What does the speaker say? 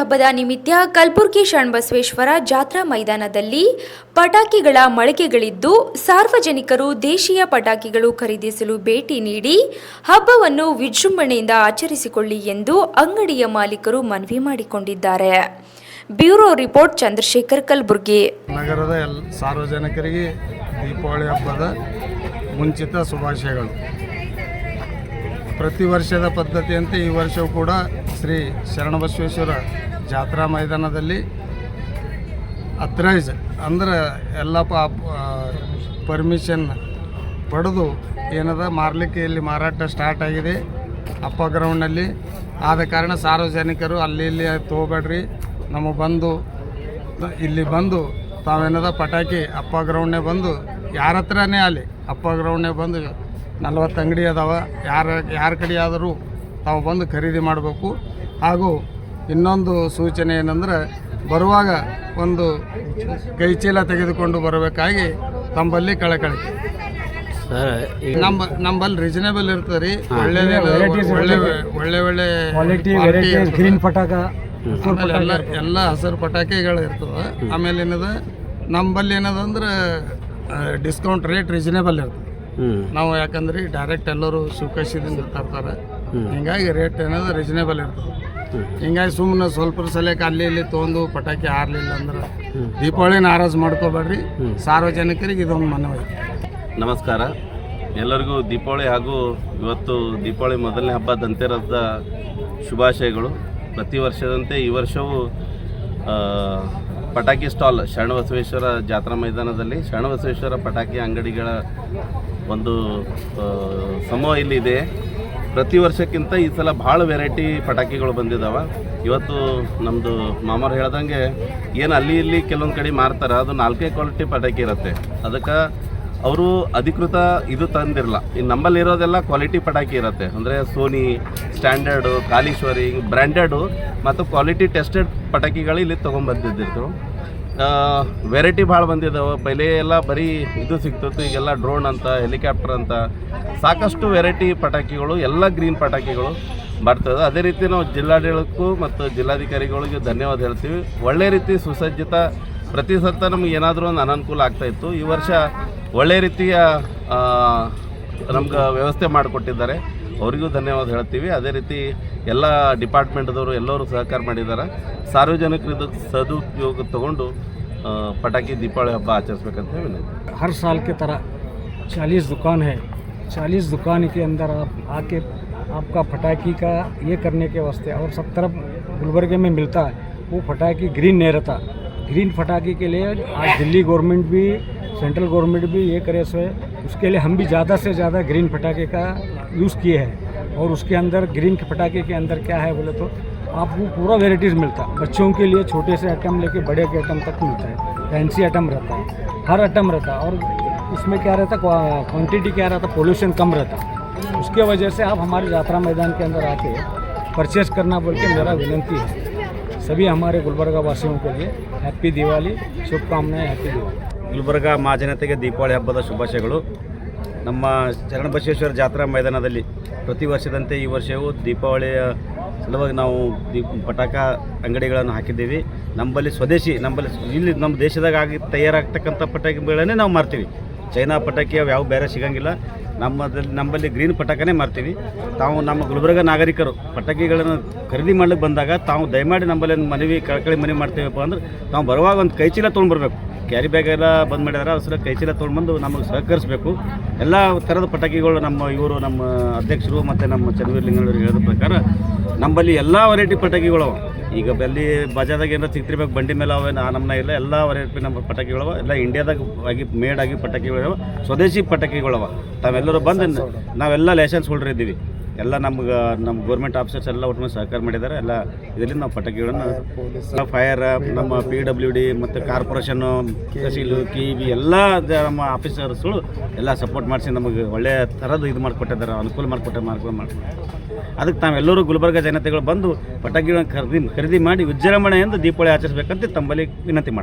ಹಬ್ಬದ ನಿಮಿತ್ತ ಕಲಬುರಗಿ ಶರಣಬಸವೇಶ್ವರ ಜಾತ್ರಾ ಮೈದಾನದಲ್ಲಿ ಪಟಾಕಿಗಳ ಮಳಿಗೆಗಳಿದ್ದು ಸಾರ್ವಜನಿಕರು ದೇಶೀಯ ಪಟಾಕಿಗಳು ಖರೀದಿಸಲು ಭೇಟಿ ನೀಡಿ ಹಬ್ಬವನ್ನು ವಿಜೃಂಭಣೆಯಿಂದ ಆಚರಿಸಿಕೊಳ್ಳಿ ಎಂದು ಅಂಗಡಿಯ ಮಾಲೀಕರು ಮನವಿ ಮಾಡಿಕೊಂಡಿದ್ದಾರೆ. Bureau report Chandrashekhar Kalaburagi. ನಗರದ ಸಾರ್ವಜನಿಕರಿಗೆ ದೀಪಾವಳಿ ಹಬ್ಬದ ಮುಂಚಿತ ಶುಭಾಶಯಗಳು. ಪ್ರತಿ ವರ್ಷದ ಪದ್ಧತಿಯಂತೆ ಈ ವರ್ಷವೂ ಕೂಡ ಶ್ರೀ ಶರಣಬಸವೇಶ್ವರ ಜಾತ್ರಾ ಮೈದಾನದಲ್ಲಿ ಅಥರೈಸ್ ಅಂದ್ರೆ ಎಲ್ಲ ಪರ್ಮಿಷನ್ ಪಡೆದು ಏನದ ಮಾರಲಿಕ್ಕೆ ಇಲ್ಲಿ ಮಾರಾಟ ಸ್ಟಾರ್ಟ್ ಆಗಿದೆ. ಅಪ್ಪ ಗ್ರೌಂಡ್ನಲ್ಲಿ ಆದ ಕಾರಣ ಸಾರ್ವಜನಿಕರು ಅಲ್ಲಿ ಇಲ್ಲಿ ತೊಗೋಬೇಡ್ರಿ. ನಮಗೆ ಬಂದು, ಇಲ್ಲಿ ಬಂದು ತಾವೇನದ, ಪಟಾಕಿ ಅಪ್ಪ ಗ್ರೌಂಡ್ನೇ ಬಂದು, ಯಾರ ಹತ್ರನೇ ಅಲ್ಲಿ ಅಪ್ಪ ಗ್ರೌಂಡ್ನೇ ಬಂದು ನಲ್ವತ್ತು ಅಂಗಡಿ ಅದಾವ. ಯಾರ ಯಾರ ಕಡೆ ಆದರೂ ತಾವು ಬಂದು ಖರೀದಿ ಮಾಡಬೇಕು. ಹಾಗೂ ಇನ್ನೊಂದು ಸೂಚನೆ ಏನಂದ್ರೆ ಬರುವಾಗ ಒಂದು ಕೈಚೀಲ ತೆಗೆದುಕೊಂಡು ಬರಬೇಕಾಗಿ ತಮ್ಮಲ್ಲಿ ಕಳಕಳಿ. ನಮ್ಮ ನಂಬಲ್ಲಿ ರೀಸನೇಬಲ್ ಇರ್ತದೆ ರೀ. ಒಳ್ಳೆ ಒಳ್ಳೆ ಒಳ್ಳೆ ಒಳ್ಳೆ ಕ್ವಾಲಿಟಿ ವೆರೈಟಿ ಗ್ರೀನ್ ಪಟಾಕ ಆಮೇಲೆ ಎಲ್ಲ ಎಲ್ಲ ಹಸಿರು ಪಟಾಕಿಗಳು ಇರ್ತದೆ. ಆಮೇಲೆ ಏನದ ನಂಬಲ್ಲಿ ಏನದ ಅಂದ್ರೆ ಡಿಸ್ಕೌಂಟ್ ರೇಟ್ ರೀಸನೇಬಲ್ ಇರ್ತದೆ. ನಾವು ಯಾಕಂದ್ರೆ ಡೈರೆಕ್ಟ್ ಎಲ್ಲರೂ ಶಿವಕಾಶಿದಿಂದ ತರ್ತಾರೆ ಹಿಂಗಾಗಿ ರೇಟ್ ಏನದ ರೀಸನೇಬಲ್ ಇರ್ತದೆ. ಹಿಂಗಾಗಿ ಸುಮ್ಮನೆ ಸ್ವಲ್ಪ ಸಲಕ್ಕೆ ಅಲ್ಲಿ ಇಲ್ಲಿ ತೊಗೊಂಡು ಪಟಾಕಿ ಹಾರಲಿಲ್ಲ ಅಂದ್ರೆ ದೀಪಾವಳಿ ನಾರಾಜ್ ಮಾಡ್ಕೋಬೇಡ್ರಿ. ಸಾರ್ವಜನಿಕರಿಗೆ ಇದೊಂದು ಮನವಿ. ನಮಸ್ಕಾರ. ಎಲ್ಲರಿಗೂ ದೀಪಾವಳಿ ಹಾಗೂ ಇವತ್ತು ದೀಪಾವಳಿ ಮೊದಲನೇ ಹಬ್ಬ ದಂತೆರದ ಶುಭಾಶಯಗಳು. ಪ್ರತಿ ವರ್ಷದಂತೆ ಈ ವರ್ಷವೂ ಆ, ಪಟಾಕಿ ಸ್ಟಾಲ್ ಶರಣಬಸವೇಶ್ವರ ಜಾತ್ರಾ ಮೈದಾನದಲ್ಲಿ ಶರಣಬಸವೇಶ್ವರ ಪಟಾಕಿ ಅಂಗಡಿಗಳ ಒಂದು ಸಮೂಹ ಇಲ್ಲಿದೆ ಪ್ರತಿ ವರ್ಷಕ್ಕಿಂತ ಈ ಸಲ ಭಾಳ ವೆರೈಟಿ ಪಟಾಕಿಗಳು ಬಂದಿದ್ದಾವೆ ಇವತ್ತು ನಮ್ಮದು ಮಾಮರು ಹೇಳ್ದಂಗೆ ಏನು ಅಲ್ಲಿ ಇಲ್ಲಿ ಕೆಲವೊಂದು ಕಡೆ ಮಾರ್ತಾರೆ, ಅದು ನಾಲ್ಕೇ ಕ್ವಾಲಿಟಿ ಪಟಾಕಿ ಇರುತ್ತೆ. ಅದಕ್ಕೆ ಅವರು ಅಧಿಕೃತ ಇದು ತಂದಿರಲ್ಲ. ಈ ನಮ್ಮಲ್ಲಿ ಇರೋದೆಲ್ಲ ಕ್ವಾಲಿಟಿ ಪಟಾಕಿ ಇರುತ್ತೆ. ಅಂದರೆ ಸೋನಿ ಸ್ಟ್ಯಾಂಡರ್ಡು ಕಾಲೀಶ್ವರಿ ಬ್ರ್ಯಾಂಡೆಡು ಮತ್ತು ಕ್ವಾಲಿಟಿ ಟೆಸ್ಟೆಡ್ ಪಟಾಕಿಗಳು ಇಲ್ಲಿ ತೊಗೊಂಬಂದಿದ್ದಿರ್ತು ವೆರೈಟಿ ಭಾಳ ಬಂದಿದ್ದಾವೆ ಪೈಲೆ ಎಲ್ಲ ಬರೀ ಇದು ಸಿಗ್ತಿತ್ತು, ಈಗೆಲ್ಲ ಡ್ರೋನ್ ಅಂತ ಹೆಲಿಕಾಪ್ಟರ್ ಅಂತ. ಸಾಕಷ್ಟು ವೆರೈಟಿ ಪಟಾಕಿಗಳು, ಎಲ್ಲ ಗ್ರೀನ್ ಪಟಾಕಿಗಳು ಬರ್ತದೆ. ಅದೇ ರೀತಿ ನಾವು ಜಿಲ್ಲಾಡಳಿತಕ್ಕೂ ಮತ್ತು ಜಿಲ್ಲಾಧಿಕಾರಿಗಳಿಗೆ ಧನ್ಯವಾದ ಹೇಳ್ತೀವಿ. ಒಳ್ಳೆ ರೀತಿ ಸುಸಜ್ಜಿತ ಪ್ರತಿ ಸತ್ತ ನಮ್ಗೆ ಏನಾದರೂ ಒಂದು ಅನನುಕೂಲ ಆಗ್ತಾಯಿತ್ತು ಈ ವರ್ಷ ಒಳ್ಳೆ ರೀತಿಯ ನಮ್ಗೆ ವ್ಯವಸ್ಥೆ ಮಾಡಿಕೊಟ್ಟಿದ್ದಾರೆ. ಅವರಿಗೂ ಧನ್ಯವಾದ ಹೇಳ್ತೀವಿ ಅದೇ ರೀತಿ ಎಲ್ಲ ಡಿಪಾರ್ಟ್ಮೆಂಟ್ದವರು ಎಲ್ಲರೂ ಸಹಕಾರ ಮಾಡಿದ್ದಾರೆ ಸಾರ್ವಜನಿಕರು ಇದಕ್ಕೆ ಸದುಪಯೋಗ ತಗೊಂಡು ಆ, ಪಟಾಕಿ ದೀಪಾವಳಿ ಹಬ್ಬ ಆಚರಿಸ್ಬೇಕಂತ ವಿನಂತಿ हर साल की तरह चालीस दुकान है चालीस दुकान के अंदर आप आके आपका फटाकी का ये करने के वास्ते और सब तरफ गुलबर्गे में मिलता है वो फटाकी ग्रीन नहीं रहता ग्रीन फटाकी के लिए आज दिल्ली गवर्नमेंट भी सेंट्रल गवर्नमेंट भी ये करे सो है उसके लिए हम भी ज़्यादा से ज़्यादा ग्रीन पटाखे का यूज़ किए हैं। और उसके अंदर ग्रीन के पटाखे के अंदर क्या है बोले तो आपको पूरा वेराइटीज़ मिलता है। बच्चों के लिए छोटे से आइटम लेके बड़े के आइटम तक मिलता है। फैंसी आइटम रहता है। हर आइटम रहता है। और इसमें क्या रहता है क्वांटिटी क्या रहता पोल्यूशन कम रहता उसके वजह से आप हमारे यात्रा मैदान के अंदर आके परचेस करना बोल के मेरा विनंती है। सभी हमारे गुलबर्गा वासियों के लिए हैप्पी दिवाली, शुभकामनाएँ हैप्पी दिवाली। ಗುಲ್ಬರ್ಗ ಮಹಾಜನತೆಗೆ ದೀಪಾವಳಿ ಹಬ್ಬದ ಶುಭಾಶಯಗಳು. ನಮ್ಮ ಶರಣಬಸವೇಶ್ವರ ಜಾತ್ರಾ ಮೈದಾನದಲ್ಲಿ ಪ್ರತಿ ವರ್ಷದಂತೆ ಈ ವರ್ಷವೂ ದೀಪಾವಳಿಯ ಸಲುವಾಗಿ ನಾವು ದೀಪ, ಪಟಾಕ ಅಂಗಡಿಗಳನ್ನು ಹಾಕಿದ್ದೀವಿ. ನಮ್ಮಲ್ಲಿ ಸ್ವದೇಶಿ ನಮ್ಮಲ್ಲಿ ಇಲ್ಲಿ ನಮ್ಮ ದೇಶದಾಗ ಆಗಿ ತಯಾರಾಗ್ತಕ್ಕಂಥ ಪಟಾಕಿಗಳನ್ನೇ ನಾವು ಮಾರ್ತೀವಿ. ಚೈನಾ ಪಟಾಕಿ ಅವು ಯಾವ ಬೇರೆ ಸಿಗಂಗಿಲ್ಲ. ನಮ್ಮದಲ್ಲಿ ನಮ್ಮಲ್ಲಿ ಗ್ರೀನ್ ಪಟಾಕನೇ ಮಾರ್ತೀವಿ. ತಾವು ನಮ್ಮ ಗುಲ್ಬರ್ಗ ನಾಗರಿಕರು ಪಟಾಕಿಗಳನ್ನು ಖರೀದಿ ಮಾಡ್ಲಿಕ್ಕೆ ಬಂದಾಗ ತಾವು ದಯಮಾಡಿ ನಮ್ಮಲ್ಲಿ ಮನವಿ, ಕಳಕಳಿ ಮನವಿ ಮಾಡ್ತೀವಪ್ಪ ಅಂದ್ರೆ ತಾವು ಬರುವಾಗ ಒಂದು ಕೈಚೀಲ ತೊಗೊಂಡು ಬರಬೇಕು ಕ್ಯಾರಿ ಬ್ಯಾಗ್ ಎಲ್ಲ ಬಂದ್ ಮಾಡಿದಾರೆ ಅವ್ರ ಕೈಚೀಲ ತೊಗೊಂಡು ಬಂದು ನಮಗೆ ಸಹಕರಿಸಬೇಕು. ಎಲ್ಲ ಥರದ ಪಟಾಕಿಗಳು ನಮ್ಮ ಇವರು, ನಮ್ಮ ಅಧ್ಯಕ್ಷರು ಮತ್ತು ನಮ್ಮ ಚನ್ನವೀರ್ ಲಿಂಗಳವರು ಹೇಳಿದ ಪ್ರಕಾರ, ನಮ್ಮಲ್ಲಿ ಎಲ್ಲ ವೆರೈಟಿ ಪಟಾಕಿಗಳು ಈಗ ಅಲ್ಲಿ ಬಜಾರ್ದಾಗ ಏನಾರು ಸಿಗ್ತಿರ್ಬೇಕು, ಬಂಡಿ ಮೇಲೆ ಅವೆ ನಮ್ಮನ್ನ ಇಲ್ಲ, ಎಲ್ಲ ವೆರೈಟಿ ನಮ್ಮ ಪಟಾಕಿಗಳವ ಎಲ್ಲ ಇಂಡಿಯಾದಾಗ ಆಗಿ ಮೇಡ್ ಆಗಿ ಪಟಾಕಿಗಳವ ಸ್ವದೇಶಿ ಪಟಾಕಿಗಳವ ತಾವೆಲ್ಲರೂ ಬಂದು, ನಾವೆಲ್ಲ ಲೈಸೆನ್ಸ್ ಹೋಲ್ಡರ್ ಇದ್ದೀವಿ. ಎಲ್ಲ ನಮ್ಗೆ ನಮ್ಮ ಗೌರ್ಮೆಂಟ್ ಆಫೀಸರ್ಸ್ ಎಲ್ಲ ಒಟ್ಟು ಸಹಕಾರ ಮಾಡಿದ್ದಾರೆ ಎಲ್ಲ ಇದರಲ್ಲಿ ನಾವು ಪಟಾಕಿಗಳನ್ನು ಫೈರ್ ನಮ್ಮ ಪಿ ಡಬ್ಲ್ಯೂ ಡಿ ಮತ್ತು ಕಾರ್ಪೊರೇಷನ್ನು ತಹಸೀಲು ಕೆ ಬಿ ಎಲ್ಲ ನಮ್ಮ ಆಫೀಸರ್ಸ್ಗಳು ಎಲ್ಲ ಸಪೋರ್ಟ್ ಮಾಡಿಸಿ ನಮಗೆ ಒಳ್ಳೆಯ ಥರದ್ದು ಇದು ಮಾಡಿಕೊಟ್ಟಿದ್ದಾರೆ, ಅನುಕೂಲ ಮಾಡಿಕೊಟ್ಟ ಮಾರ್ಗ ಮಾಡಿ ಅದಕ್ಕೆ ತಾವೆಲ್ಲರೂ ಗುಲ್ಬರ್ಗ ಜನತೆಗಳು ಬಂದು ಪಟಾಕಿಗಳನ್ನು ಖರೀದಿ ಖರೀದಿ ಮಾಡಿ ವಿಜೃಂಭಣೆಯಿಂದ ದೀಪಾವಳಿ ಆಚರಿಸಬೇಕಂತ ತಮ್ಮಲ್ಲಿ ವಿನಂತಿ ಮಾಡ್ತೀವಿ